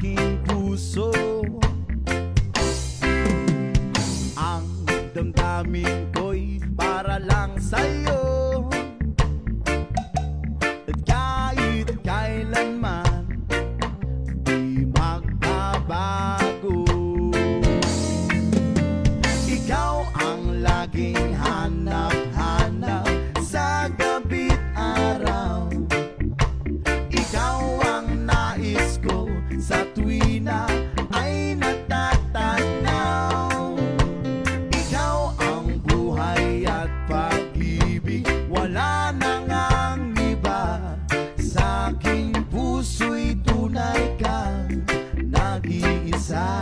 aking puso. Ang damdamin ko'y para lang sa'yo. sa tuwi na ay ang buhay at pag-ibig Wala na ngang iba. Sa aking puso'y tunay kang nag-iisa.